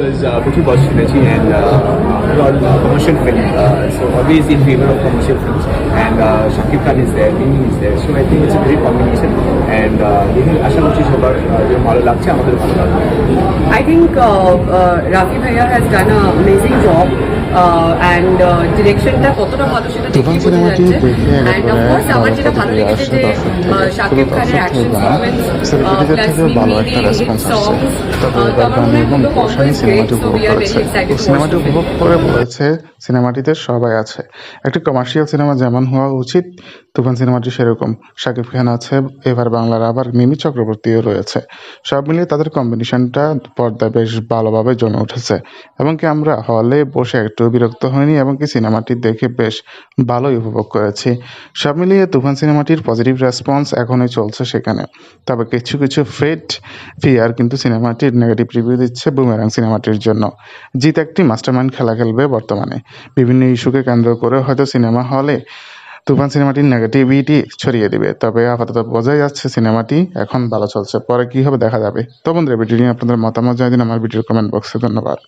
was uh, প্রচুর positive শুনেছি and commercial film so always in favour of commercial films and Shakib Khan is there Mimi is there so I think it's a very combination and দেখুন আশা করছি সবার uh, যে ভালো লাগছে আমাদের ভালো লাগবে I think uh, uh, Rafi Bhaiya has done an amazing job কতটা ভালো সেটা বোঝা যাচ্ছে। আমার যেটা লেগেছে যে শাকিব খানের অ্যাকশন সিনেমাটি উপভোগ করে বলেছে সিনেমাটিতে সবাই আছে। একটি কমার্শিয়াল সিনেমা যেমন হওয়া উচিত তুফান সিনেমাটি সেরকম। শাকিব খান আছে, এবার বাংলার আবার মিমি চক্রবর্তীও রয়েছে। সব মিলিয়ে তাদের কম্বিনেশনটা পর্দায় বেশ ভালোভাবে জমে উঠেছে। এবং কি আমরা হলে বসে একটু বিরক্ত হয়নি এবং কি সিনেমাটি দেখে বেশ ভালোই উপভোগ করেছি। সব মিলিয়ে তুফান সিনেমাটির পজিটিভ রেসপন্স এখনই চলছে সেখানে। তবে কিছু কিছু ফেট ফিয়ার কিন্তু সিনেমাটির নেগেটিভ রিভিউ দিচ্ছে বুমেরাং সিনেমাটির জন্য। জিত একটি মাস্টারমাইন্ড খেলা খেলবে বর্তমানে। বিভিন্ন ইস্যুকে কেন্দ্র করে হয়তো সিনেমা হলে তুফান সিনেমাটির নেগেটিভিটি ছড়িয়ে দিবে। তবে আপাতত বোঝাই যাচ্ছে সিনেমাটি এখন ভালো চলছে। পরে কি হবে দেখা যাবে। তো বন্ধুরা ভিডিও নিয়ে আপনাদের মতামত জানিয়ে দিন। আমার ভিডিওর কমেন্ট বক্সে ধন্যবাদ।